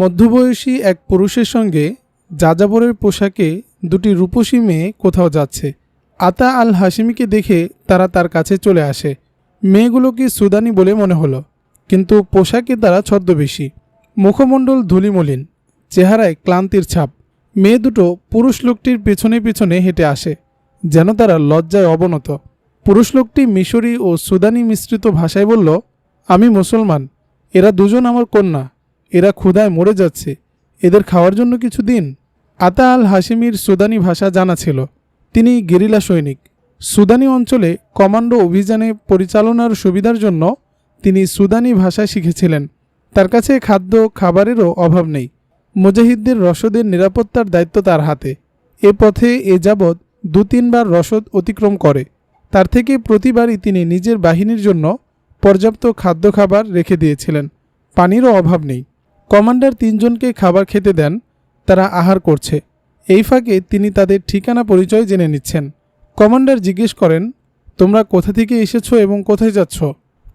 মধ্যবয়সী এক পুরুষের সঙ্গে যাযাবরের পোশাকে দুটি রূপসী মেয়ে কোথাও যাচ্ছে। আতা আল হাসিমিকে দেখে তারা তার কাছে চলে আসে। মেয়েগুলোকে সুদানি বলে মনে হলো, কিন্তু পোশাকে তারা ছদ্মবেশী। মুখমণ্ডল ধুলিমলিন, চেহারায় ক্লান্তির ছাপ। মেয়ে দুটো পুরুষ লোকটির পেছনে পেছনে হেঁটে আসে, যেন তারা লজ্জায় অবনত। পুরুষ লোকটি মিশরি ও সুদানি মিশ্রিত ভাষায় বলল, আমি মুসলমান, এরা দুজন আমার কন্যা। এরা ক্ষুধায় মরে যাচ্ছে। এদের খাওয়ার জন্য কিছু দিন। আতা আল হাসিমির সুদানি ভাষা জানা ছিল। তিনি গেরিলা সৈনিক। সুদানি অঞ্চলে কমান্ডো অভিযানে পরিচালনার সুবিধার জন্য তিনি সুদানি ভাষা শিখেছিলেন। তার কাছে খাদ্য, খাবারেরও অভাব নেই। মুজাহিদদের রসদের নিরাপত্তার দায়িত্ব তার হাতে। এ পথে এ যাবৎ দু তিনবার রসদ অতিক্রম করে। তার থেকে প্রতিবারই তিনি নিজের বাহিনীর জন্য পর্যাপ্ত খাদ্য খাবার রেখে দিয়েছিলেন। পানিরও অভাব নেই। কমান্ডার তিনজনকে খাবার খেতে দেন, তারা আহার করছে। এই ফাঁকে তিনি তাদের ঠিকানা পরিচয় জেনে নিচ্ছেন। কমান্ডার জিজ্ঞেস করেন, তোমরা কোথা থেকে এসেছ এবং কোথায় যাচ্ছ?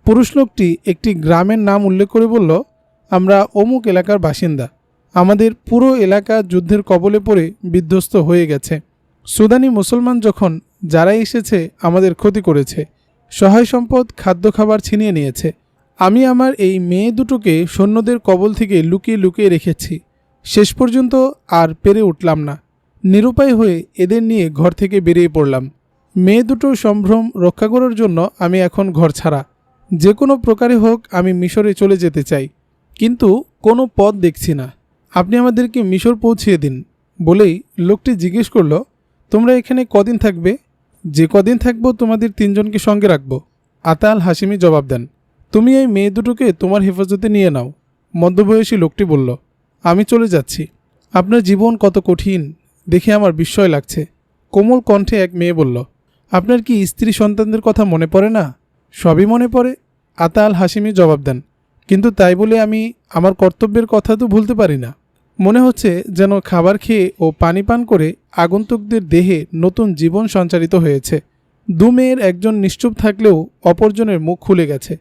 পুরুষ লোকটি একটি গ্রামের নাম উল্লেখ করে বলল, আমরা অমুক এলাকার বাসিন্দা। আমাদের পুরো এলাকা যুদ্ধের কবলে পড়ে বিধ্বস্ত হয়ে গেছে। সুদানি মুসলমান যখন যারা এসেছে, আমাদের ক্ষতি করেছে। সহায় সম্পদ, খাদ্য খাবার ছিনিয়ে নিয়েছে। আমি আমার এই মেয়ে দুটোকে সৈন্যদের কবল থেকে লুকিয়ে লুকিয়ে রেখেছি। শেষ পর্যন্ত আর পেরে উঠলাম না। নিরুপায় হয়ে এদের নিয়ে ঘর থেকে বেরিয়ে পড়লাম। মেয়ে দুটোর সম্ভ্রম রক্ষা করার জন্য আমি এখন ঘর ছাড়া। যে কোনো প্রকারে হোক আমি মিশরে চলে যেতে চাই। কিন্তু কোনো পথ দেখছি না। আপনি আমাদেরকে মিশর পৌঁছিয়ে দিন বলেই লোকটি জিজ্ঞেস করল, তোমরা এখানে কদিন থাকবে? যে কদিন থাকব তোমাদের তিনজনকে সঙ্গে রাখব। আতা আল হাসিমি জবাব দেন তুমি এই মেয়ে দুটোকে তোমার হেফাজতে নিয়ে নাও, মধ্যবয়সী লোকটি বলল। আমি চলে যাচ্ছি। আপনার জীবন কত কঠিন, দেখে আমার বিস্ময় লাগছে। কোমল কণ্ঠে এক মেয়ে বলল, আপনার কি স্ত্রী সন্তানদের কথা মনে পড়ে না? সবই মনে পড়ে আতা আল হাসিমি জবাব দেন, কিন্তু তাই বলে আমি আমার কর্তব্যের কথা তো ভুলতে পারি না। মনে হচ্ছে যেন খাবার খেয়ে ও পানি পান করে আগন্তুকদের দেহে নতুন জীবন সঞ্চারিত হয়েছে। দু মেয়ের একজন নিশ্চুপ থাকলেও অপরজনের মুখ খুলে গেছে।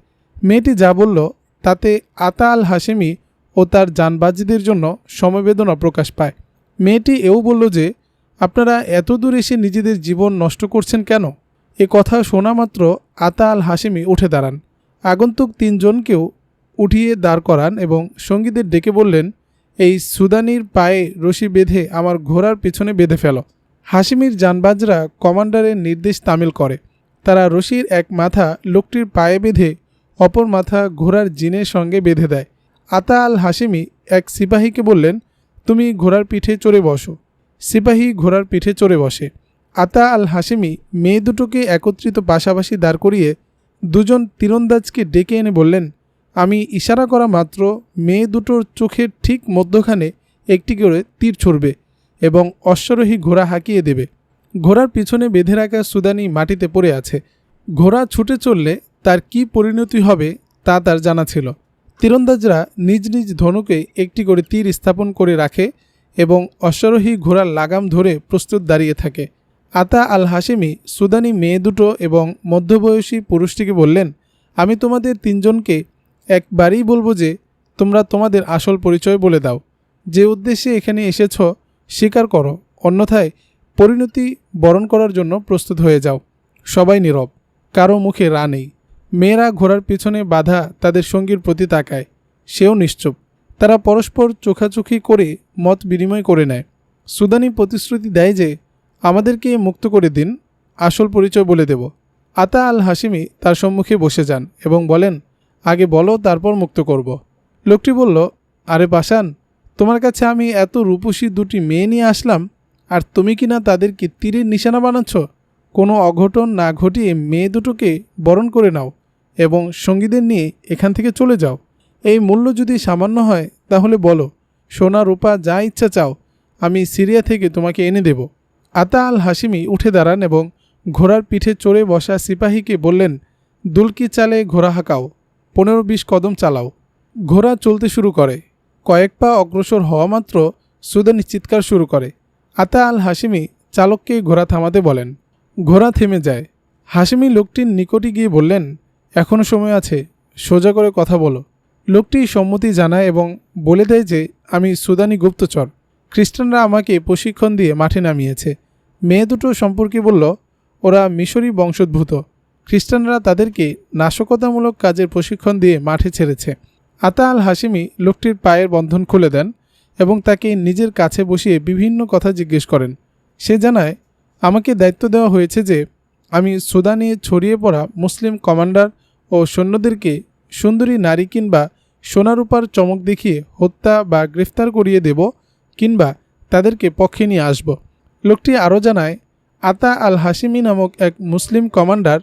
মেয়েটি যা বলল, তাতে আতা আল হাসেমি ও তার যানবাজিদের জন্য সমবেদনা প্রকাশ পায়। মেয়েটি এও বলল যে, আপনারা এত দূর এসে নিজেদের জীবন নষ্ট করছেন কেন? এ কথা শোনা মাত্র আতা আল হাসেমি উঠে দাঁড়ান। আগন্তুক তিনজনকেও উঠিয়ে দাঁড় করান এবং সঙ্গীদের ডেকে বললেন, এই সুদানির পায়ে রশি বেঁধে আমার ঘোড়ার পিছনে বেঁধে ফেল। হাসিমির জানবাজরা কমান্ডারের নির্দেশ তামিল করে। তারা রশির এক মাথা লোকটির পায়ে বেঁধে অপর মাথা ঘোড়ার জিনের সঙ্গে বেঁধে দেয়। আতা আল হাসিমি এক সিপাহীকে বললেন, তুমি ঘোড়ার পিঠে চড়ে বসো। সিপাহী ঘোড়ার পিঠে চড়ে বসে। আতা আল হাসিমি মেয়ে দুটোকে একত্রিত পাশাপাশি দাঁড় করিয়ে দুজন তীরন্দাজকে ডেকে এনে বললেন, আমি ইশারা করা মাত্র মেয়ে দুটোর চোখের ঠিক মধ্যখানে একটি করে তীর ছুড়বে এবং অশ্বরোহী ঘোড়া হাঁকিয়ে দেবে। ঘোড়ার পিছনে বেঁধে রাখা সুদানি মাটিতে পড়ে আছে। ঘোড়া ছুটে চললে তার কি পরিণতি হবে তা তার জানা ছিল। তীরন্দাজরা নিজ নিজ ধনুকে একটি করে তীর স্থাপন করে রাখে এবং অশ্বারোহী ঘোড়ার লাগাম ধরে প্রস্তুত দাঁড়িয়ে থাকে। আতা আল হাসেমি সুদানি মেয়ে দুটো এবং মধ্যবয়সী পুরুষটিকে বললেন, আমি তোমাদের তিনজনকে একবারেই বলব যে, তোমরা তোমাদের আসল পরিচয় বলে দাও। যে উদ্দেশ্যে এখানে এসেছ, স্বীকার করো। অন্যথায় পরিণতি বরণ করার জন্য প্রস্তুত হয়ে যাও। সবাই নীরব, কারও মুখে রা নেই। মেয়েরা ঘোড়ার পিছনে বাধা তাদের সঙ্গীর প্রতি তাকায়। সেও নিশ্চুপ। তারা পরস্পর চোখাচোখি করে মত বিনিময় করে নেয়। সুদানি প্রতিশ্রুতি দেয় যে, আমাদেরকে মুক্ত করে দিন, আসল পরিচয় বলে দেব। আতা আল হাসিমি তার সম্মুখে বসে যান এবং বলেন, আগে বলো, তারপর মুক্ত করব। লোকটি বলল, আরে পাশান তোমার কাছে আমি এত রূপসী দুটি মেয়ে নিয়ে আসলাম, আর তুমি কি না তাদেরকে তীরের নিশানা বানাচ্ছ? কোনো অঘটন না ঘটিয়ে মেয়ে দুটোকে বরণ করে নাও। এবং সঙ্গীদের নিয়ে এখান থেকে চলে যাও। এই মূল্য যদি সামান্য হয়, তাহলে বলো, সোনা, রূপা, যা ইচ্ছা চাও, আমি সিরিয়া থেকে তোমাকে এনে দেব। আতা আল হাসিমি উঠে দাঁড়ান এবং ঘোড়ার পিঠে চড়ে বসা সিপাহীকে বললেন, দুলকি চালে ঘোড়া হাঁকাও, পনেরো বিশ কদম চালাও। ঘোড়া চলতে শুরু করে। কয়েক পা অগ্রসর হওয়া মাত্র সুদানি চিৎকার শুরু করে। আতা আল হাসিমি চালককে ঘোড়া থামাতে বলেন। ঘোড়া থেমে যায়। হাসিমি লোকটির নিকটে গিয়ে বললেন এখনও সময় আছে, সোজা করে কথা বলো। লোকটি সম্মতি জানায় এবং বলে দেয় যে, আমি সুদানি গুপ্তচর। খ্রিস্টানরা আমাকে প্রশিক্ষণ দিয়ে মাঠে নামিয়েছে। মেয়ে দুটো সম্পর্কে বলল, ওরা মিশরি বংশোদ্ভূত। খ্রিস্টানরা তাদেরকে নাশকতামূলক কাজের প্রশিক্ষণ দিয়ে মাঠে ছেড়েছে। আতা আল হাসিমি লোকটির পায়ের বন্ধন খুলে দেন এবং তাকে নিজের কাছে বসিয়ে বিভিন্ন কথা জিজ্ঞেস করেন। সে জানায়, আমাকে দায়িত্ব দেওয়া হয়েছে যে, আমি সুদানে ছড়িয়ে পড়া মুসলিম কমান্ডার ও সৈন্যদেরকে সুন্দরী নারী কিংবা সোনারূপার চমক দেখিয়ে হত্যা বা গ্রেফতার করিয়ে দেব কিংবা তাদেরকে পক্ষে নিয়ে আসব। লোকটি আরও জানায়, আতা আল হাসিমি নামক এক মুসলিম কমান্ডার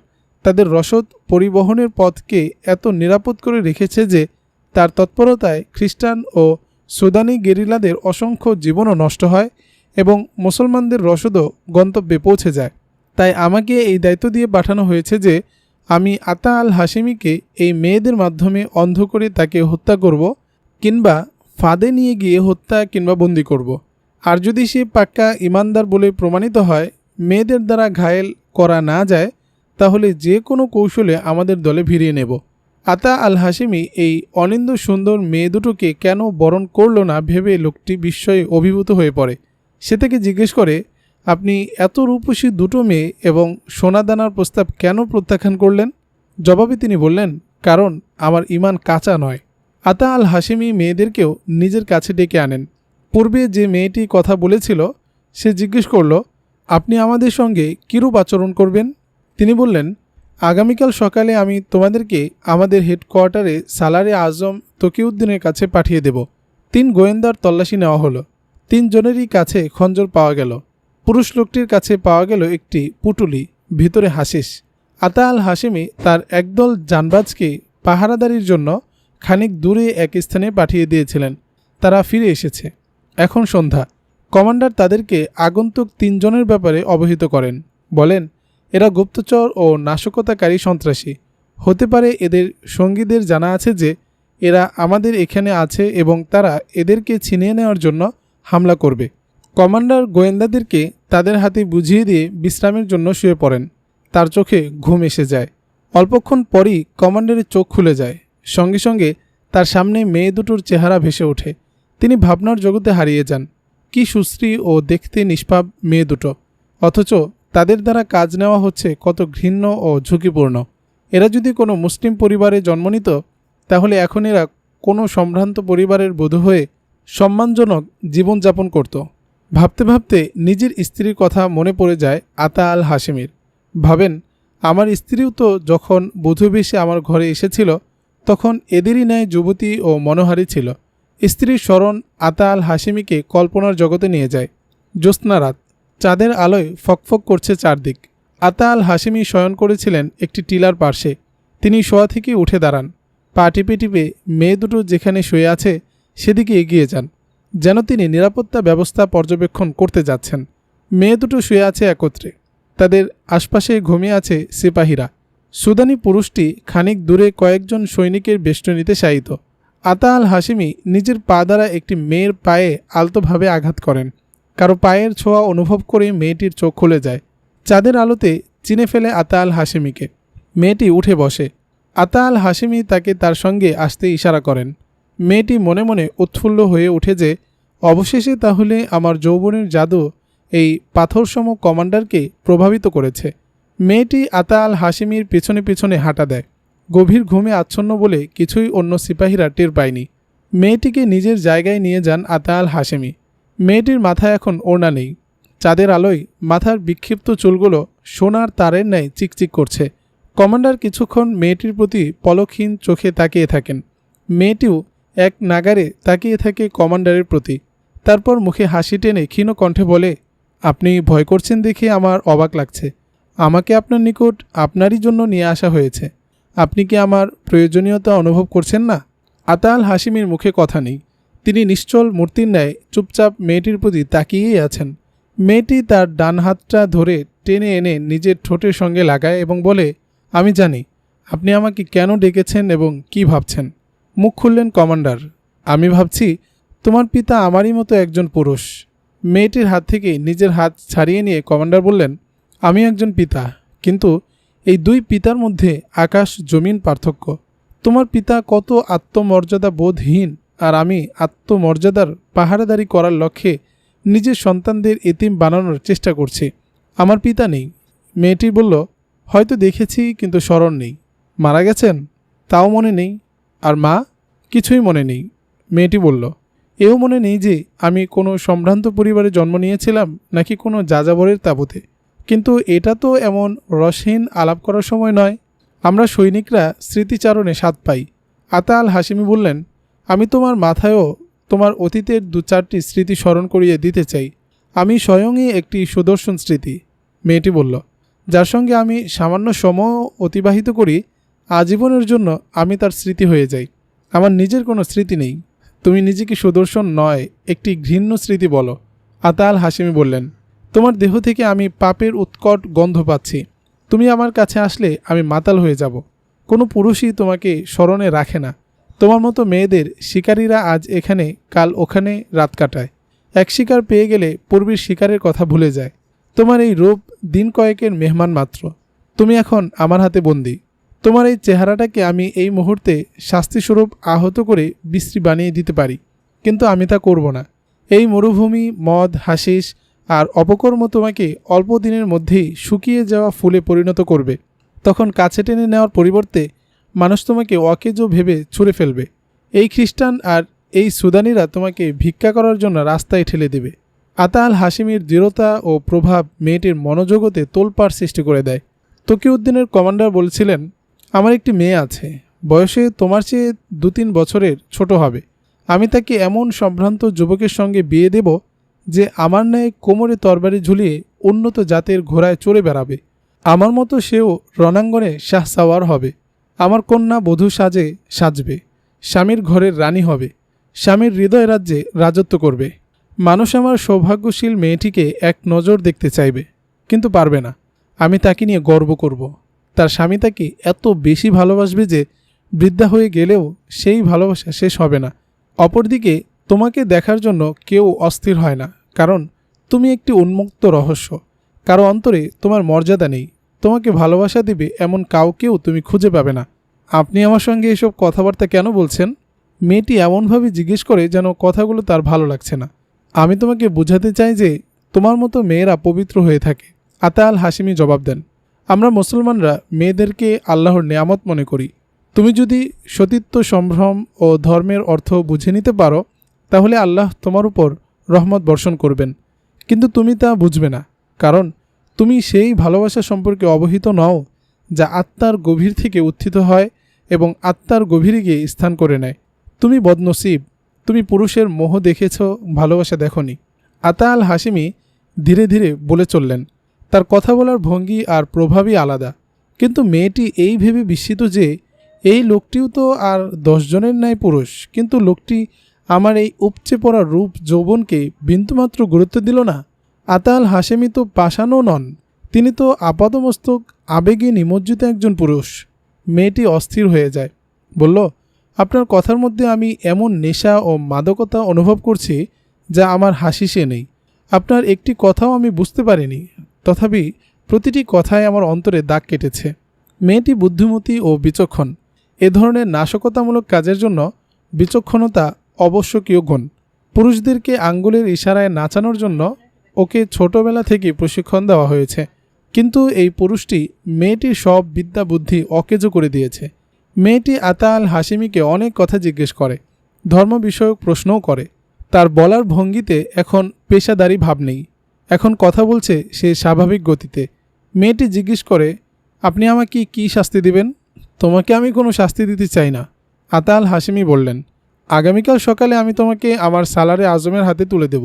তাদের রসদ পরিবহনের পথকে এত নিরাপদ করে রেখেছে যে তার তৎপরতায় খ্রিস্টান ও সুদানি গেরিলাদের অসংখ্য জীবনও নষ্ট হয় এবং মুসলমানদের রসদও গন্তব্যে পৌঁছে যায়। তাই আমাকে এই দায়িত্ব দিয়ে পাঠানো হয়েছে যে আমি আতা আল হাসিমিকে এই মেয়েদের মাধ্যমে অন্ধ করে তাকে হত্যা করব কিংবা ফাঁদে নিয়ে গিয়ে হত্যা কিংবা বন্দি করব। আর যদি সে পাক্কা ইমানদার বলে প্রমাণিত হয়, মেয়েদের দ্বারা ঘায়েল করা না যায়, তাহলে যে কোনো কৌশলে আমাদের দলে ভিড়িয়ে নেব আতা আল হাসিমি এই অনিন্দ সুন্দর মেয়ে দুটোকে কেন বরণ করল না ভেবে লোকটি বিস্ময়ে অভিভূত হয়ে পড়ে সে থেকে জিজ্ঞেস করে আপনি এত রূপসী দুটো মেয়ে এবং সোনাদানার প্রস্তাব কেন প্রত্যাখ্যান করলেন? জবাবে তিনি বললেন, কারণ আমার ইমান কাঁচা নয়। আতা আল হাসিমি মেয়েদেরকেও নিজের কাছে ডেকে আনেন। পূর্বে যে মেয়েটি কথা বলেছিল, সে জিজ্ঞেস করল, আপনি আমাদের সঙ্গে কীরূপ আচরণ করবেন? তিনি বললেন, আগামীকাল সকালে আমি তোমাদেরকে আমাদের হেডকোয়ার্টারে সালারে আজম তকিউদ্দিনের কাছে পাঠিয়ে দেব। তিন গোয়েন্দার তল্লাশি নেওয়া হলো। তিনজনেরই কাছে খঞ্জর পাওয়া গেল। পুরুষ লোকটির কাছে পাওয়া গেল একটি পুটুলি, ভিতরে হাসিস। আতা আল হাসিমি তার একদল জানবাজকে পাহারাদারির জন্য খানিক দূরে এক স্থানে পাঠিয়ে দিয়েছিলেন। তারা ফিরে এসেছে। এখন সন্ধ্যা। কমান্ডার তাদেরকে আগন্তুক তিনজনের ব্যাপারে অবহিত করেন। বলেন, এরা গুপ্তচর ও নাশকতাকারী সন্ত্রাসী। হতে পারে এদের সঙ্গীদের জানা আছে যে এরা আমাদের এখানে আছে এবং তারা এদেরকে ছিনিয়ে নেওয়ার জন্য হামলা করবে। কমান্ডার গোয়েন্দাদেরকে তাদের হাতে বুঝিয়ে দিয়ে বিশ্রামের জন্য শুয়ে পড়েন। তার চোখে ঘুম এসে যায়। অল্পক্ষণ পরই কমান্ডারের চোখ খুলে যায়। সঙ্গে সঙ্গে তার সামনে মেয়ে দুটোর চেহারা ভেসে ওঠে। তিনি ভাবনার জগতে হারিয়ে যান। কি সুশ্রী ও দেখতে নিষ্পাপ মেয়ে দুটো। অথচ তাদের দ্বারা কাজ নেওয়া হচ্ছে কত ঘৃণ্য ও ঝুঁকিপূর্ণ। এরা যদি কোনো মুসলিম পরিবারে জন্ম নিত, তাহলে এখন এরা কোনো সম্ভ্রান্ত পরিবারের বধূ হয়ে সম্মানজনক জীবনযাপন করত। ভাবতে ভাবতে নিজের স্ত্রীর কথা মনে পড়ে যায় আতা আল হাসিমির ভাবেন, আমার স্ত্রীও তো যখন বধূ বেশে আমার ঘরে এসেছিল, তখন এদেরই ন্যায় যুবতী ও মনোহারী ছিল। স্ত্রীর স্মরণ আতা আল হাসিমিকে কল্পনার জগতে নিয়ে যায়। জ্যোৎস্না রাত, চাঁদের আলোয় ফকফক করছে চারদিক। আতা আল হাসিমি শয়ন করেছিলেন একটি টিলার পার্শ্বে। তিনি শোয়া থেকে উঠে দাঁড়ান। পা টিপে টিপে মেয়ে দুটো যেখানে শুয়ে আছে, সেদিকে এগিয়ে যান। যেন তিনি নিরাপত্তা ব্যবস্থা পর্যবেক্ষণ করতে যাচ্ছেন। মেয়ে দুটো শুয়ে আছে একত্রে। তাদের আশপাশে ঘুমিয়ে আছে সিপাহীরা। সুদানি পুরুষটি খানিক দূরে কয়েকজন সৈনিকের বেষ্টনীতে শায়িত। আতা আল হাসিমি নিজের পা দ্বারা একটি মেয়ের পায়ে আলতোভাবে আঘাত করেন। কারও পায়ের ছোঁয়া অনুভব করে মেয়েটির চোখ খুলে যায়। চাঁদের আলোতে চিনে ফেলে আতা আল হাসিমিকে মেয়েটি উঠে বসে। আতা আল হাসিমি তাকে তার সঙ্গে আসতে ইশারা করেন। মেয়েটি মনে মনে উৎফুল্ল হয়ে উঠে যে অবশেষে তাহলে আমার যৌবনের জাদু এই পাথরসম কমান্ডারকে প্রভাবিত করেছে। মেয়েটি আতা আল হাসিমির পেছনে পেছনে হাঁটা দেয়। গভীর ঘুমে আচ্ছন্ন বলে কিছুই অন্য সিপাহীরা টের পায়নি। মেয়েটিকে নিজের জায়গায় নিয়ে যান আতা আল হাসিমি মেয়েটির মাথায় এখন ওড়না নেই। চাঁদের আলোয় মাথার বিক্ষিপ্ত চুলগুলো সোনার তারের ন্যায় চিকচিক করছে। কমান্ডার কিছুক্ষণ মেয়েটির প্রতি পলকহীন চোখে তাকিয়ে থাকেন। মেয়েটিও এক নাগারে তাকিয়ে থাকে কমান্ডারের প্রতি। তারপর মুখে হাসি টেনে ক্ষীণ কণ্ঠে বলে, আপনি ভয় করছেন দেখে আমার অবাক লাগছে। আমাকে আপনার নিকট আপনারই জন্য নিয়ে আসা হয়েছে। আপনি কি আমার প্রয়োজনীয়তা অনুভব করছেন না? আতাল হাসিমির মুখে কথা নেই। তিনি নিশ্চল মূর্তির ন্যায় চুপচাপ মেয়েটির প্রতি তাকিয়েই আছেন। মেয়েটি তার ডান হাতটা ধরে টেনে এনে নিজের ঠোঁটের সঙ্গে লাগায় এবং বলে, আমি জানি, আপনি আমাকে কেন ডেকেছেন এবং কি ভাবছেন? মুখ খুললেন কমান্ডার। আমি ভাবছি, তোমার পিতা আমারই মতো একজন পুরুষ। মেয়েটির হাত থেকে নিজের হাত ছাড়িয়ে নিয়ে কমান্ডার বললেন, আমি একজন পিতা, কিন্তু এই দুই পিতার মধ্যে আকাশ, জমিন পার্থক্য। তোমার পিতা কত আত্মমর্যাদা বোধহীন আর আমি আত্মমর্যাদার পাহারাদারি করার লক্ষ্যে নিজের সন্তানদের এতিম বানানোর চেষ্টা করছি। আমার পিতা নেই। মেয়েটি বলল, হয়তো দেখেছি, কিন্তু স্মরণ নেই। মারা গেছেন? তাও মনে নেই? আর মা, কিছুই মনে নেই। মেয়েটি বলল, এও মনে নেই যে আমি কোনো সম্ভ্রান্ত পরিবারে জন্ম নিয়েছিলাম নাকি কোনো যাযাবরের তাবুতে। কিন্তু এটা তো এমন রসহীন আলাপ করার সময় নয়। আমরা সৈনিকরা স্মৃতিচারণে স্বাদ পাই। আতা আল হাসিমি বললেন, আমি তোমার মাথায়ও তোমার অতীতের দু চারটি স্মৃতি স্মরণ করিয়ে দিতে চাই। আমি স্বয়ংই একটি সুদর্শন স্মৃতি। মেয়েটি বলল, যার সঙ্গে আমি সামান্য সময় অতিবাহিত করি আজীবনের জন্য আমি তার স্মৃতি হয়ে যাই। আমার নিজের কোনো স্মৃতি নেই। তুমি নিজেকে সুদর্শন নয়, একটি ঘৃণ্য স্মৃতি বলো। আতা আল হাসিমি বললেন, তোমার দেহ থেকে আমি পাপের উৎকট গন্ধ পাচ্ছি। তুমি আমার কাছে আসলে আমি মাতাল হয়ে যাব। কোনো পুরুষই তোমাকে স্মরণে রাখে না। তোমার মতো মেয়েদের শিকারীরা আজ এখানে, কাল ওখানে রাত কাটায়। এক শিকার পেয়ে গেলে পূর্বের শিকারের কথা ভুলে যায়। তোমার এই রূপ দিন কয়েকের মেহমান মাত্র। তুমি এখন আমার হাতে বন্দি। তোমার এই চেহারাটাকে আমি এই মুহূর্তে শাস্তিস্বরূপ আহত করে বিশ্রী বানিয়ে দিতে পারি, কিন্তু আমি তা করব না। এই মরুভূমি, মদ, হাসিস আর অপকর্ম তোমাকে অল্প দিনের মধ্যেই শুকিয়ে যাওয়া ফুলে পরিণত করবে। তখন কাছে টেনে নেওয়ার পরিবর্তে মানুষ তোমাকে অকেজো ভেবে ছুঁড়ে ফেলবে। এই খ্রিস্টান আর এই সুদানিরা তোমাকে ভিক্ষা করার জন্য রাস্তায় ঠেলে দেবে। আতা আল হাসিমির দৃঢ়তা ও প্রভাব মেয়েটির মনোজগতে তোলপাড় সৃষ্টি করে দেয়। তকিউদ্দিনের কমান্ডার বলছিলেন আমার একটি মেয়ে আছে। বয়সে তোমার চেয়ে দু তিন বছরের ছোট হবে। আমি তাকে এমন সম্ভ্রান্ত যুবকের সঙ্গে বিয়ে দেব যে আমার ন্যায় কোমরে তরবারি ঝুলিয়ে উন্নত জাতের ঘোড়ায় চড়ে বেড়াবে। আমার মতো সেও রণাঙ্গনে শাহ সাওয়ার হবে। আমার কন্যা বধূ সাজে সাজবে। স্বামীর ঘরের রানী হবে। স্বামীর হৃদয় রাজ্যে রাজত্ব করবে। মানুষ আমার সৌভাগ্যশীল মেয়েটিকে এক নজর দেখতে চাইবে, কিন্তু পারবে না। আমি তাকে নিয়ে গর্ব করব। তার স্বামী তাকে এত বেশি ভালোবাসবে যে বৃদ্ধা হয়ে গেলেও সেই ভালোবাসা শেষ হবে না। অপরদিকে তোমাকে দেখার জন্য কেউ অস্থির হয় না, কারণ তুমি একটি উন্মুক্ত রহস্য। কারও অন্তরে তোমার মর্যাদা নেই। তোমাকে ভালোবাসা দিবে এমন কাউকেও তুমি খুঁজে পাবে না। আপনি আমার সঙ্গে এসব কথাবার্তা কেন বলছেন? মেয়েটি এমনভাবে জিজ্ঞেস করে যেন কথাগুলো তার ভালো লাগছে না। আমি তোমাকে বোঝাতে চাই যে তোমার মতো মেয়েরা পবিত্র হয়ে থাকে। আতা আল হাসিমি জবাব দেন। আমরা মুসলমানরা মেয়েদেরকে আল্লাহর নেয়ামত মনে করি। তুমি যদি সতীত্ব, সম্ভ্রম ও ধর্মের অর্থ বুঝে নিতে পারো, তাহলে আল্লাহ তোমার উপর রহমত বর্ষণ করবেন। কিন্তু তুমি তা বুঝবে না, কারণ তুমি সেই ভালোবাসা সম্পর্কে অবহিত নও, যা আত্মার গভীর থেকে উত্থিত হয় এবং আত্মার গভীরে গিয়ে স্থান করে নেয়। তুমি বদনসিব, তুমি পুরুষের মোহ দেখেছ, ভালোবাসা দেখনি। আতা আল হাসিমি ধীরে ধীরে বলে চললেন তার কথা বলার ভঙ্গি আর প্রভাবই আলাদা। কিন্তু মেয়েটি এই ভেবে বিস্মিত যে, এই লোকটিও তো আর দশজনের ন্যায় পুরুষ, কিন্তু লোকটি আমার এই উপচে পড়া রূপ যৌবনকে বিন্দুমাত্র গুরুত্ব দিল না। আতাল হাসেমি তো পাষাণও নন, তিনি তো আপাতমস্তক আবেগে নিমজ্জিত একজন পুরুষ। মেয়েটি অস্থির হয়ে যায়, বলল, আপনার কথার মধ্যে আমি এমন নেশা ও মাদকতা অনুভব করছি যা আমার হাসি সে নেই। আপনার একটি কথাও আমি বুঝতে পারিনি। তথাপি প্রতিটি কথায় আমার অন্তরে দাগ কেটেছে। মেয়েটি বুদ্ধিমতী ও বিচক্ষণ। এ ধরনের নাশকতামূলক কাজের জন্য বিচক্ষণতা অবশ্যকীয় গুণ। পুরুষদেরকে আঙ্গুলের ইশারায় নাচানোর জন্য ওকে ছোটবেলা থেকে প্রশিক্ষণ দেওয়া হয়েছে। কিন্তু এই পুরুষটি মেয়েটির সব বিদ্যা বুদ্ধি অকেজো করে দিয়েছে। মেয়েটি আতা আল হাসিমিকে অনেক কথা জিজ্ঞেস করে ধর্ম বিষয়ক প্রশ্নও করে। তার বলার ভঙ্গিতে এখন পেশাদারি ভাব নেই। এখন কথা বলছে সে স্বাভাবিক গতিতে। মেয়েটি জিজ্ঞেস করে, আপনি আমাকে কি শাস্তি দিবেন? তোমাকে আমি কোনো শাস্তি দিতে চাই না। আতাল হাসিমি বললেন, আগামীকাল সকালে আমি তোমাকে আমার সালারে আজমের হাতে তুলে দেব।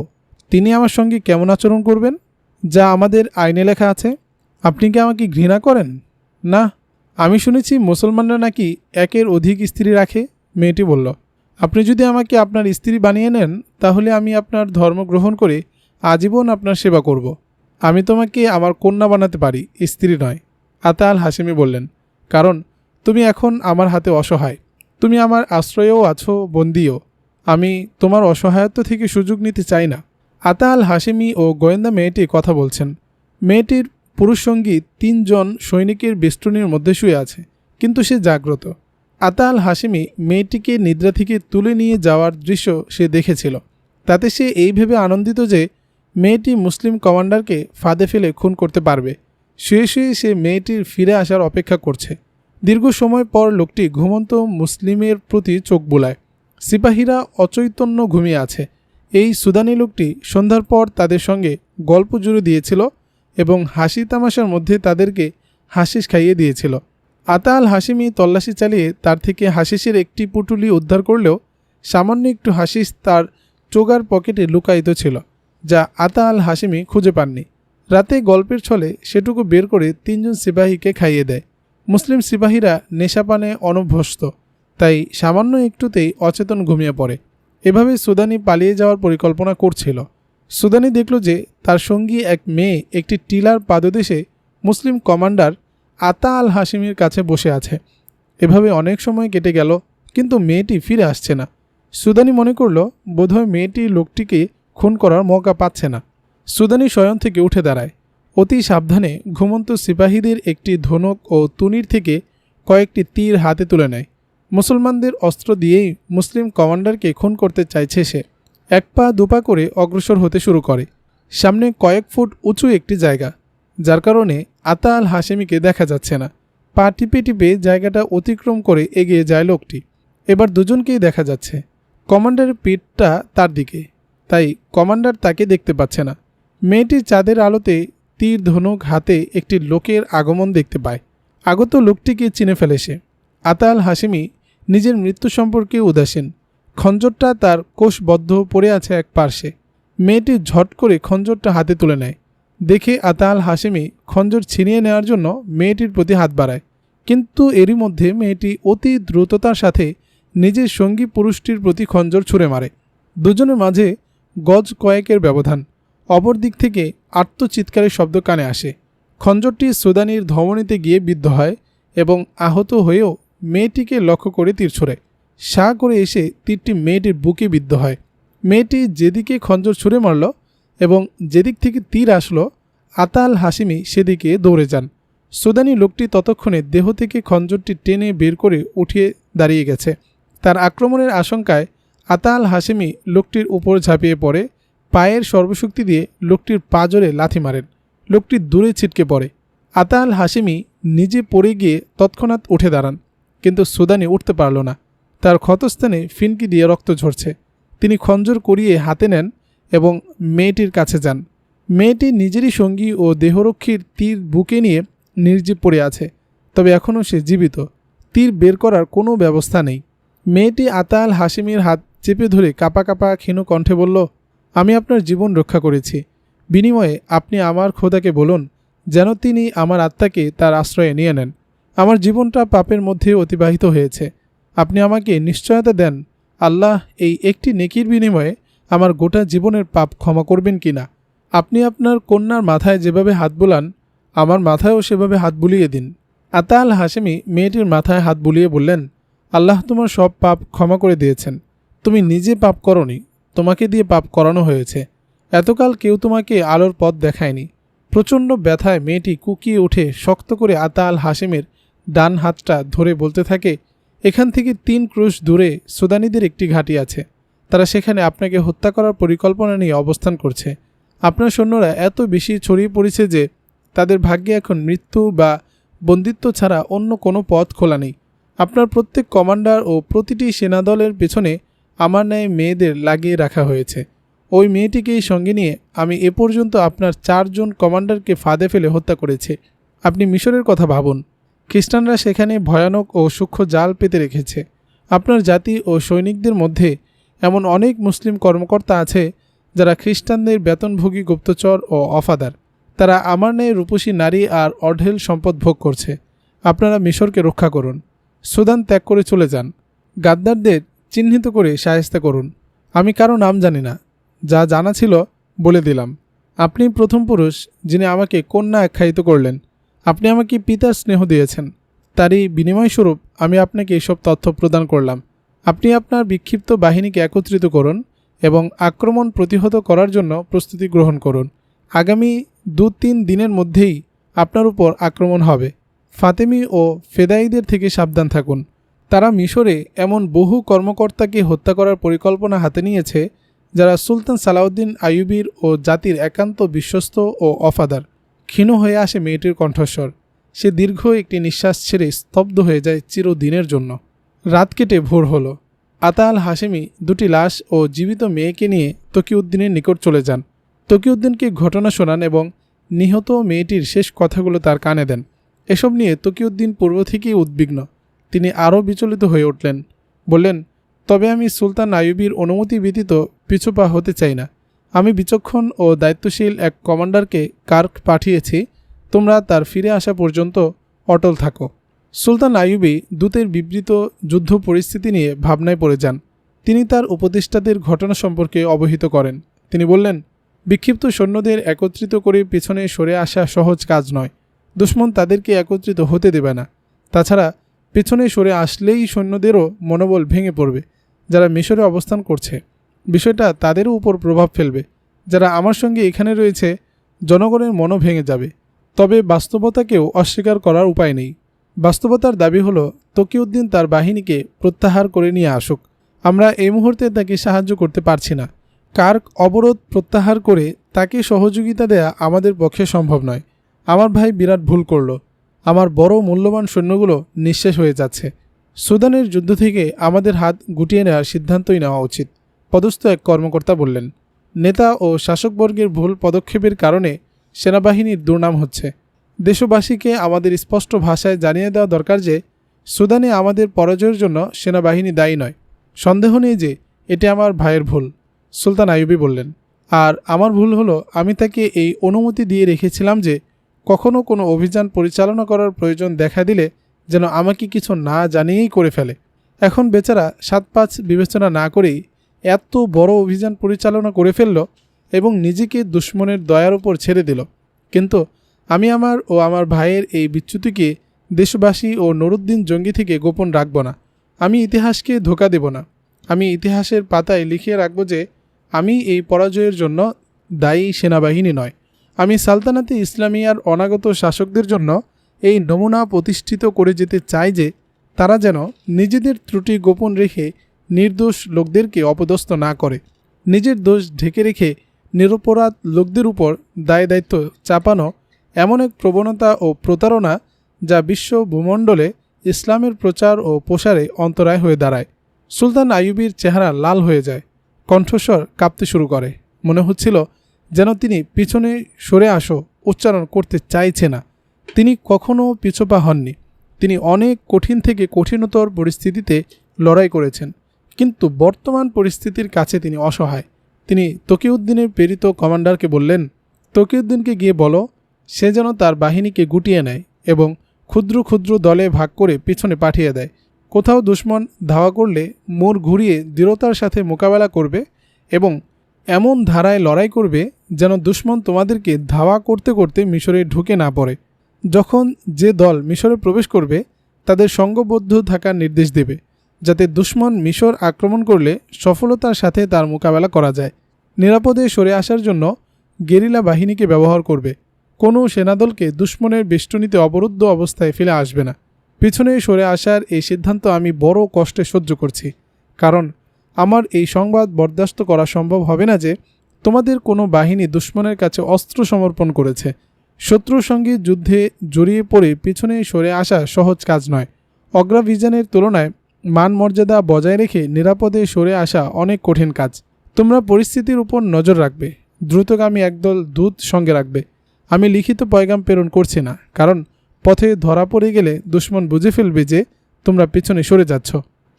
তিনি আমার সঙ্গে কেমন আচরণ করবেন? যা আমাদের আইনে লেখা আছে। আপনি কি আমাকে ঘৃণা করেন? না, আমি শুনেছি মুসলমানরা নাকি একের অধিক স্ত্রী রাখে, মেয়েটি বলল। আপনি যদি আমাকে আপনার স্ত্রী বানিয়ে নেন, তাহলে আমি আপনার ধর্ম গ্রহণ করে আজীবন আপনার সেবা করব। আমি তোমাকে আমার কন্যা বানাতে পারি, স্ত্রী নয়। আতা আল হাসিমি বললেন, কারণ তুমি এখন আমার হাতে অসহায়। তুমি আমার আশ্রয়েও আছো, বন্দিও। আমি তোমার অসহায়ত্ব থেকে সুযোগ নিতে চাই না। আতা আল হাসিমি ও গোয়েন্দা মেয়েটি কথা বলছেন। মেয়েটির পুরুষ সঙ্গী তিনজন সৈনিকের বেষ্টনীর মধ্যে শুয়ে আছে, কিন্তু সে জাগ্রত। আতা আল হাসিমি মেয়েটিকে নিদ্রা থেকে তুলে নিয়ে যাওয়ার দৃশ্য সে দেখেছিল। তাতে সে এই ভেবে আনন্দিত যে মেয়েটি মুসলিম কমান্ডারকে ফাঁদে ফেলে খুন করতে পারবে। শুয়ে শুয়ে সে মেয়েটির ফিরে আসার অপেক্ষা করছে। দীর্ঘ সময় পর লোকটি ঘুমন্ত মুসলিমের প্রতি চোখ বুলায়। সিপাহীরা অচৈতন্য ঘুমিয়ে আছে। এই সুদানি লোকটি সন্ধ্যার পর তাদের সঙ্গে গল্প জুড়ে দিয়েছিল এবং হাসি তামাশার মধ্যে তাদেরকে হাসিস খাইয়ে দিয়েছিল। আতাল হাসিমি তল্লাশি চালিয়ে তার থেকে হাসিসের একটি পুটুলি উদ্ধার করলেও সামান্য একটু হাসিস তার চোগার পকেটে লুকায়িত ছিল। যা আতা আল হাসিমি খুঁজে পাননি। রাতে গল্পের ছলে সেটুকু বের করে তিনজন সিপাহীকে খাইয়ে দেয়। মুসলিম সিপাহীরা নেশাপানে অনভ্যস্ত, তাই সামান্য একটুতেই অচেতন ঘুমিয়ে পড়ে। এভাবে সুদানি পালিয়ে যাওয়ার পরিকল্পনা করছিল। সুদানি দেখল যে তার সঙ্গী এক মেয়ে একটি টিলার পাদদেশে মুসলিম কমান্ডার আতা আল হাসিমির কাছে বসে আছে। এভাবে অনেক সময় কেটে গেল, কিন্তু মেয়েটি ফিরে আসছে না। সুদানি মনে করল, বোধহয় মেয়েটি লোকটিকে খুন করার মৌকা পাচ্ছে না। সুদানি স্বয়ং থেকে উঠে দাঁড়ায়। অতি সাবধানে ঘুমন্ত সিপাহীদের একটি ধনুক ও তুনির থেকে কয়েকটি তীর হাতে তুলে নেয়। মুসলমানদের অস্ত্র দিয়েই মুসলিম কমান্ডারকে খুন করতে চাইছে সে। এক পা দুপা করে অগ্রসর হতে শুরু করে। সামনে কয়েক ফুট উঁচু একটি জায়গা। যার কারণে আতা আল হাসেমিকে দেখা যাচ্ছে না। পা টিপে টিপে জায়গাটা অতিক্রম করে এগিয়ে যায় লোকটি। এবার দুজনকেই দেখা যাচ্ছে। কমান্ডারের পিঠটা তার দিকে। তাই কমান্ডার তাকে দেখতে পাচ্ছে না। মেয়েটি চাঁদের আলোতে তীর ধনুক হাতে একটি লোকের আগমন দেখতে পায়। আগত লোকটিকে চিনে ফেলে সে। আতা আল হাসিমি নিজের মৃত্যু সম্পর্কে উদাসীন। খঞ্জরটা তার কোষবদ্ধ পড়ে আছে এক পার্শ্বে। মেয়েটি ঝট করে খঞ্জরটা হাতে তুলে নেয়। দেখে আতা আল হাসিমি খঞ্জর ছিনিয়ে নেওয়ার জন্য মেয়েটির প্রতি হাত বাড়ায়। কিন্তু এরই মধ্যে মেয়েটি অতি দ্রুততার সাথে নিজের সঙ্গী পুরুষটির প্রতি খঞ্জর ছুঁড়ে মারে। দুজনের মাঝে গজ কয়েকের ব্যবধান। অপর দিক থেকে আত্মচিৎকারের শব্দ কানে আসে। খঞ্জরটি সুদানির ধমনীতে গিয়ে বিদ্ধ হয় এবং আহত হয়েও মেয়েটিকে লক্ষ্য করে তীর ছোড়ে। সা করে এসে তীরটি মেয়েটির বুকে বিদ্ধ হয়। মেয়েটি যেদিকে খঞ্জর ছুঁড়ে মারল এবং যেদিক থেকে তীর আসলো, আতাল হাসিমি সেদিকে দৌড়ে যান। সুদানি লোকটি ততক্ষণে দেহ থেকে খঞ্জরটি টেনে বের করে উঠিয়ে দাঁড়িয়ে গেছে। তার আক্রমণের আশঙ্কায় আতাল হাসিমি লোকটির উপর ঝাঁপিয়ে পড়ে, পায়ের সর্বশক্তি দিয়ে লোকটির পাজরে লাথি মারেন। লোকটি দূরে ছিটকে পড়ে। আতাল হাসিমি নিজে পড়ে গিয়ে তৎক্ষণাৎ উঠে দাঁড়ান, কিন্তু সুদানি উঠতে পারল না। তার ক্ষতস্থানে ফিনকি দিয়ে রক্ত ঝরছে। তিনি খঞ্জর করিয়ে হাতে নেন এবং মেয়েটির কাছে যান। মেয়েটি নিজেরই সঙ্গী ও দেহরক্ষীর তীর বুকে নিয়ে নির্জীব পড়ে আছে, তবে এখনও সে জীবিত। তীর বের করার কোনো ব্যবস্থা নেই। মেয়েটি আতাল হাসিমির হাত চেপে ধরে কাপা কাপা ক্ষীণ কণ্ঠে বলল, আমি আপনার জীবন রক্ষা করেছি। বিনিময়ে আপনি আমার খোদাকে বলুন, যেন তিনি আমার আত্মাকে তার আশ্রয়ে নিয়ে নেন। আমার জীবনটা পাপের মধ্যে অতিবাহিত হয়েছে। আপনি আমাকে নিশ্চয়তা দেন, আল্লাহ এই একটি নেকির বিনিময়ে আমার গোটা জীবনের পাপ ক্ষমা করবেন কি না। আপনি আপনার কন্যার মাথায় যেভাবে হাত বুলান, আমার মাথায়ও সেভাবে হাত বুলিয়ে দিন। আতা আল হাসেমি মেয়েটির মাথায় হাত বুলিয়ে বললেন, আল্লাহ তোমার সব পাপ ক্ষমা করে দিয়েছেন। তুমি নিজে পাপ করনি, তোমাকে দিয়ে পাপ করানো হয়েছে। এতকাল কেউ তোমাকে আলোর পথ দেখায়নি। প্রচণ্ড ব্যথায় মেয়েটি কুকিয়ে উঠে শক্ত করে আতা আল হাসেমের ডান হাতটা ধরে বলতে থাকে, এখান থেকে তিন ক্রুশ দূরে সুদানিদের একটি ঘাঁটি আছে। তারা সেখানে আপনাকে হত্যা করার পরিকল্পনা নিয়ে অবস্থান করছে। আপনার সৈন্যরা এত বেশি ছড়িয়ে পড়েছে যে তাদের ভাগ্যে এখন মৃত্যু বা বন্দিত্ব ছাড়া অন্য কোনো পথ খোলা নেই। আপনার প্রত্যেক কমান্ডার ও প্রতিটি সেনাদলের পেছনে আমার ন্যায় মেয়েদের লাগিয়ে রাখা হয়েছে। ওই মেয়েটিকেই সঙ্গে নিয়ে আমি এ পর্যন্ত আপনার চারজন কমান্ডারকে ফাঁদে ফেলে হত্যা করেছে। আপনি মিশরের কথা ভাবুন। খ্রিস্টানরা সেখানে ভয়ানক ও সূক্ষ্ম জাল পেতে রেখেছে। আপনার জাতি ও সৈনিকদের মধ্যে এমন অনেক মুসলিম কর্মকর্তা আছে যারা খ্রিস্টানদের বেতনভোগী গুপ্তচর ও অফাদার। তারা আমার ন্যায় রূপসী নারী আর অঢেল সম্পদ ভোগ করছে। আপনারা মিশরকে রক্ষা করুন। সুদান ত্যাগ করে চলে যান। গাদ্দারদের চিহ্নিত করে সাহেস্তা করুন। আমি কারও নাম জানি না। যা জানা ছিল, বলে দিলাম। আপনি প্রথম পুরুষ যিনি আমাকে কন্যা আখ্যায়িত করলেন। আপনি আমাকে পিতার স্নেহ দিয়েছেন। তারই বিনিময়স্বরূপ আমি আপনাকে এসব তথ্য প্রদান করলাম। আপনি আপনার বিক্ষিপ্ত বাহিনীকে একত্রিত করুন এবং আক্রমণ প্রতিহত করার জন্য প্রস্তুতি গ্রহণ করুন। আগামী দু তিন দিনের মধ্যেই আপনার উপর আক্রমণ হবে। ফাতেমি ও ফেদাইদের থেকে সাবধান থাকুন। তারা মিশরে এমন বহু কর্মকর্তাকে হত্যা করার পরিকল্পনা হাতে নিয়েছে, যারা সুলতান সালাউদ্দিন আইয়ুবির ও জাতির একান্ত বিশ্বস্ত ও অফাদার। ক্ষীণ হয়ে আসে মেয়েটির কণ্ঠস্বর। সে দীর্ঘ একটি নিঃশ্বাস ছেড়ে স্তব্ধ হয়ে যায় চিরদিনের জন্য। রাত কেটে ভোর হলো। আতা আল হাশেমি দুটি লাশ ও জীবিত মেয়েকে নিয়ে তকিউদ্দিনের নিকট চলে যান। তকিউদ্দিনকে ঘটনা শোনান এবং নিহত মেয়েটির শেষ কথাগুলো তার কানে দেন। এসব নিয়ে তকিউদ্দিন পূর্ব থেকেই উদ্বিগ্ন। তিনি আরও বিচলিত হয়ে উঠলেন। বললেন, তবে আমি সুলতান আইয়ুবির অনুমতি ব্যতীত পিছুপা হতে চাই না। আমি বিচক্ষণ ও দায়িত্বশীল এক কমান্ডারকে কার্ক পাঠিয়েছি। তোমরা তার ফিরে আসা পর্যন্ত অটল থাকো সুলতান আইয়ুবি দূতের বিবৃত যুদ্ধ পরিস্থিতি নিয়ে ভাবনায় পড়ে যান। তিনি তার উপদেষ্টাদের ঘটনা সম্পর্কে অবহিত করেন। তিনি বললেন, বিক্ষিপ্ত সৈন্যদের একত্রিত করে পেছনে সরে আসা সহজ কাজ নয়। দুশ্মন তাদেরকে একত্রিত হতে দেবে না। তাছাড়া পেছনে সরে আসলেই সৈন্যদেরও মনোবল ভেঙে পড়বে, যারা মিশরে অবস্থান করছে। বিষয়টা তাদেরও উপর প্রভাব ফেলবে। যারা আমার সঙ্গে এখানে রয়েছে, জনগণের মনও ভেঙে যাবে। তবে বাস্তবতাকেও অস্বীকার করার উপায় নেই। বাস্তবতার দাবি হলো, তকিউদ্দিন তার বাহিনীকে প্রত্যাহার করে নিয়ে আসুক। আমরা এই মুহূর্তে তাকে সাহায্য করতে পারছি না। কার্ক অবরোধ প্রত্যাহার করে তাকে সহযোগিতা দেয়া আমাদের পক্ষে সম্ভব নয়। আমার ভাই বিরাট ভুল করল। আমার বড় মূল্যবান সৈন্যগুলো নিঃশেষ হয়ে যাচ্ছে। সুদানের যুদ্ধ থেকে আমাদের হাত গুটিয়ে নেওয়ার সিদ্ধান্তই নেওয়া উচিত, পদস্থ এক কর্মকর্তা বললেন। নেতা ও শাসকবর্গের ভুল পদক্ষেপের কারণে সেনাবাহিনীর দুর্নাম হচ্ছে। দেশবাসীকে আমাদের স্পষ্ট ভাষায় জানিয়ে দেওয়া দরকার যে, সুদানে আমাদের পরাজয়ের জন্য সেনাবাহিনী দায়ী নয়। সন্দেহ নেই যে, এটি আমার ভাইয়ের ভুল, সুলতান আইয়ুবি বললেন। আর আমার ভুল হলো, আমি তাকে এই অনুমতি দিয়ে রেখেছিলাম যে কখনো কোনো অভিযান পরিচালনা করার প্রয়োজন দেখা দিলে যেন আমাকে কিছু না জানিয়েই করে ফেলে। এখন বেচারা সাত পাঁচ বিবেচনা না করেই এত বড় অভিযান পরিচালনা করে ফেলল এবং নিজেকে দুশ্মনের দয়ার উপর ছেড়ে দিল। কিন্তু আমি আমার ও আমার ভাইয়ের এই বিচ্যুতিকে দেশবাসী ও নরুদ্দিন জঙ্গি থেকে গোপন রাখব না। আমি ইতিহাসকে ধোকা দেব না। আমি ইতিহাসের পাতায় লিখিয়ে রাখব যে আমি এই পরাজয়ের জন্য দায়ী সেনাবাহিনী নয়। আমি সালতানাতে ইসলামিয়ার অনাগত শাসকদের জন্য এই নমুনা প্রতিষ্ঠিত করে যেতে চাই যে তারা যেন নিজেদের ত্রুটি গোপন রেখে নির্দোষ লোকদেরকে অপদস্থ না করে। নিজের দোষ ঢেকে রেখে নিরপরাধ লোকদের উপর দায় দায়িত্ব চাপানো এমন এক প্রবণতা ও প্রতারণা যা বিশ্ব ভূমণ্ডলে ইসলামের প্রচার ও প্রসারে অন্তরায় হয়ে দাঁড়ায়। সুলতান আইয়ুবির চেহারা লাল হয়ে যায়। কণ্ঠস্বর কাঁপতে শুরু করে। মনে হচ্ছিল যেন তিনি পিছনে সরে আসো, উচ্চারণ করতে চাইছে না। তিনি কখনও পিছপা হননি। তিনি অনেক কঠিন থেকে কঠিনতর পরিস্থিতিতে লড়াই করেছেন। কিন্তু বর্তমান পরিস্থিতির কাছে তিনি অসহায়। তিনি তকিউদ্দিনের প্রেরিত কমান্ডারকে বললেন, তকিউদ্দিনকে গিয়ে বলো, সে যেন তার বাহিনীকে গুটিয়ে নেয় এবং ক্ষুদ্র ক্ষুদ্র দলে ভাগ করে পিছনে পাঠিয়ে দেয়। কোথাও দুশ্মন ধাওয়া করলে মোড় ঘুরিয়ে দৃঢ়তার সাথে মোকাবেলা করবে এবং এমন ধারায় লড়াই করবে যেন দুশ্মন তোমাদেরকে ধাওয়া করতে করতে মিশরে ঢুকে না পড়ে। যখন যে দল মিশরে প্রবেশ করবে, তাদের সঙ্গবদ্ধ থাকার নির্দেশ দেবে, যাতে দুশ্মন মিশর আক্রমণ করলে সফলতার সাথে তার মোকাবেলা করা যায়। নিরাপদে সরে আসার জন্য গেরিলা বাহিনীকে ব্যবহার করবে। কোনো সেনাদলকে দুশ্মনের বেষ্টনীতে অবরুদ্ধ অবস্থায় ফেলে আসবে না। পিছনে সরে আসার এই সিদ্ধান্ত আমি বড় কষ্টে সহ্য করছি, কারণ আমার এই সংবাদ বরদাস্ত করা সম্ভব হবে না যে তোমাদের কোনো বাহিনী দুশ্মনের কাছে অস্ত্র সমর্পণ করেছে। শত্রুর সঙ্গে যুদ্ধে জড়িয়ে পড়ে পিছনে সরে আসা সহজ কাজ নয়। অগ্রাভিযানের তুলনায় মান মর্যাদা বজায় রেখে নিরাপদে সরে আসা অনেক কঠিন কাজ। তোমরা পরিস্থিতির উপর নজর রাখবে। দ্রুতগামী একদল দূত সঙ্গে রাখবে। আমি লিখিত পয়গাম প্রেরণ করছি না, কারণ পথে ধরা পড়ে গেলে দুশ্মন বুঝে ফেলবে যে তোমরা পিছনে সরে যাচ্ছ।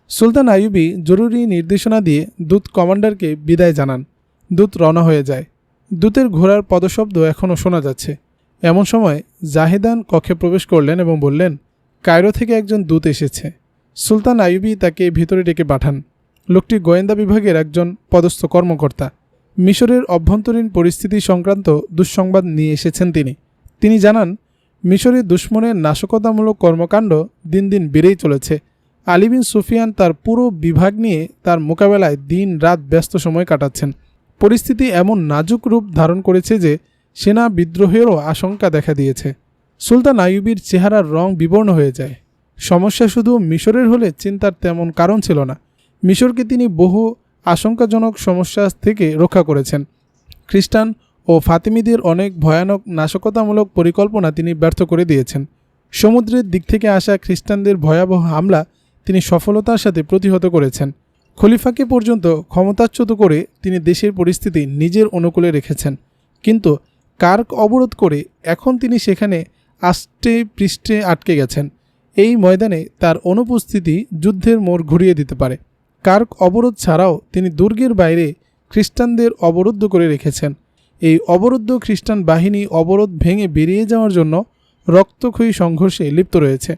সুলতান আইয়ুবি জরুরি নির্দেশনা দিয়ে দূত কমান্ডারকে বিদায় জানান। দূত রওনা হয়ে যায়। দূতের ঘোড়ার পদশব্দ এখনও শোনা যাচ্ছে। এমন সময় জাহেদান কক্ষে প্রবেশ করলেন এবং বললেন, কায়রো থেকে একজন দূত এসেছে। সুলতান আইয়ুবি তাকে ভিতরে ডেকে পাঠান। লোকটি গোয়েন্দা বিভাগের একজন পদস্থ কর্মকর্তা। মিশরের অভ্যন্তরীণ পরিস্থিতি সংক্রান্ত দুঃসংবাদ নিয়ে এসেছেন তিনি। তিনি জানান মিশরের দুশ্মনের নাশকতামূলক কর্মকাণ্ড দিন দিন বেড়েই চলেছে। আলিবিন সুফিয়ান তার পুরো বিভাগ নিয়ে তার মোকাবেলায় দিন রাত ব্যস্ত সময় কাটাচ্ছেন। পরিস্থিতি এমন নাজুক রূপ ধারণ করেছে যে সেনা বিদ্রোহেরও আশঙ্কা দেখা দিয়েছে। সুলতান আইয়ুবির চেহারার রং বিবর্ণ হয়ে যায়। সমস্যা শুধু মিশরের হলে চিন্তার তেমন কারণ ছিল না। মিশরকে তিনি বহু আশঙ্কাজনক সমস্যা থেকে রক্ষা করেছেন। খ্রিস্টান ও ফাতিমিদের অনেক ভয়ানক নাশকতামূলক পরিকল্পনা তিনি ব্যর্থ করে দিয়েছেন। সমুদ্রের দিক থেকে আসা খ্রিস্টানদের ভয়াবহ হামলা তিনি সফলতার সাথে প্রতিহত করেছেন। খলিফাকে পর্যন্ত ক্ষমতাচ্যুত করে তিনি দেশের পরিস্থিতি নিজের অনুকূলে রেখেছেন। কিন্তু কার্ক অবরোধ করে এখন তিনি সেখানে আষ্টে পৃষ্ঠে আটকে গেছেন। এই ময়দানে তার অনুপস্থিতি যুদ্ধের মোড় ঘুরিয়ে দিতে পারে। কার্ক অবরোধ ছাড়াও তিনি দুর্গের বাইরে খ্রিস্টানদের অবরুদ্ধ করে রেখেছেন। এই অবরুদ্ধ খ্রিস্টান বাহিনী অবরোধ ভেঙে বেরিয়ে যাওয়ার জন্য রক্তক্ষয়ী সংঘর্ষে লিপ্ত রয়েছে।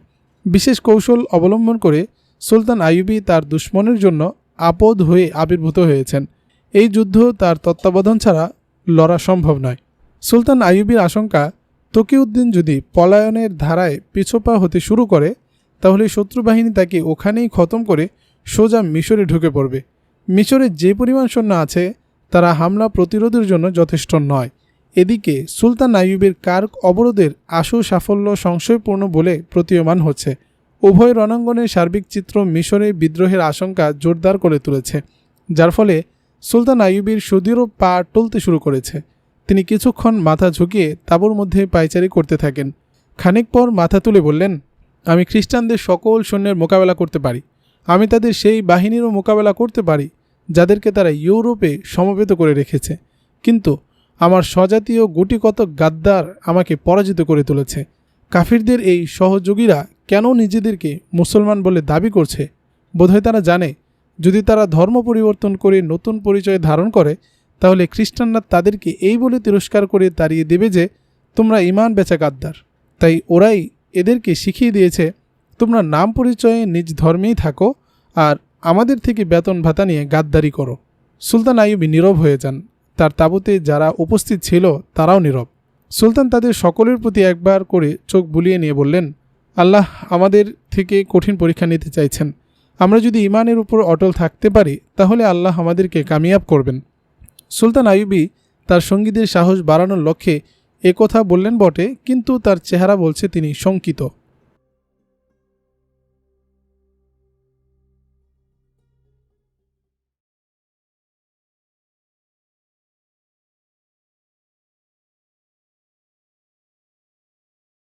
বিশেষ কৌশল অবলম্বন করে সুলতান আইয়ুবি তার দুশ্মনের জন্য আপদ হয়ে আবির্ভূত হয়েছেন। এই যুদ্ধ তার তত্ত্বাবধান ছাড়া লড়া সম্ভব নয়। সুলতান আইয়ুবির আশঙ্কা, তকিউদ্দিন যদি পলায়নের ধারায় পিছোপা হতে শুরু করে, তাহলে শত্রু বাহিনী তাকে ওখানেই খতম করে সোজা মিশরে ঢুকে পড়বে। মিশরে যে পরিমাণ সৈন্য আছে, তারা হামলা প্রতিরোধের জন্য যথেষ্ট নয়। এদিকে সুলতান আইয়ুবের কার্ক অবরোধের আশু সাফল্য সংশয়পূর্ণ বলে প্রতীয়মান হচ্ছে। উভয় রণাঙ্গনের সার্বিক চিত্র মিশরে বিদ্রোহের আশঙ্কা জোরদার করে তুলেছে, যার ফলে সুলতান আইয়ুবের সুদৃঢ় পা টলতে শুরু করেছে। তিনি কিছুক্ষণ মাথা ঝুঁকিয়ে তাঁবুর মধ্যে পায়চারি করতে থাকেন। খানিক পর মাথা তুলে বললেন, আমি খ্রিস্টানদের সকল সৈন্যের মোকাবেলা করতে পারি। আমি তাদের সেই বাহিনীরও মোকাবেলা করতে পারি, যাদেরকে তারা ইউরোপে সমবেত করে রেখেছে। কিন্তু আমার স্বজাতীয় গুটিকত গাদ্দার আমাকে পরাজিত করে তুলেছে। কাফিরদের এই সহযোগীরা কেন নিজেদেরকে মুসলমান বলে দাবি করছে? বোধহয় তারা জানে, যদি তারা ধর্ম পরিবর্তন করে নতুন পরিচয় ধারণ করে, তাহলে খ্রিস্টানরা তাদেরকে এই বলে তিরস্কার করে তাড়িয়ে দেবে যে, তোমরা ইমান বেচা গাদ্দার তাই ওরাই এদেরকে শিখিয়ে দিয়েছে, তোমরা নাম পরিচয়ে নিজ ধর্মেই থাকো আর আমাদের থেকে বেতন ভাতা নিয়ে গাদ্দারি করো। সুলতান আইয়ুবি নীরব হয়ে যান। তার তাঁবুতে যারা উপস্থিত ছিল তারাও নীরব। সুলতান তাদের সকলের প্রতি একবার করে চোখ বুলিয়ে নিয়ে বললেন আল্লাহ আমাদের থেকে কঠিন পরীক্ষা নিতে চাইছেন। আমরা যদি ইমানের উপর অটল থাকতে পারি, তাহলে আল্লাহ আমাদেরকে কামিয়াব করবেন। সুলতান আয়ুবি তার সঙ্গীদের সাহস বাড়ানোর লক্ষ্যে একথা বললেন বটে, কিন্তু তার চেহারা বলছে তিনি শঙ্কিত।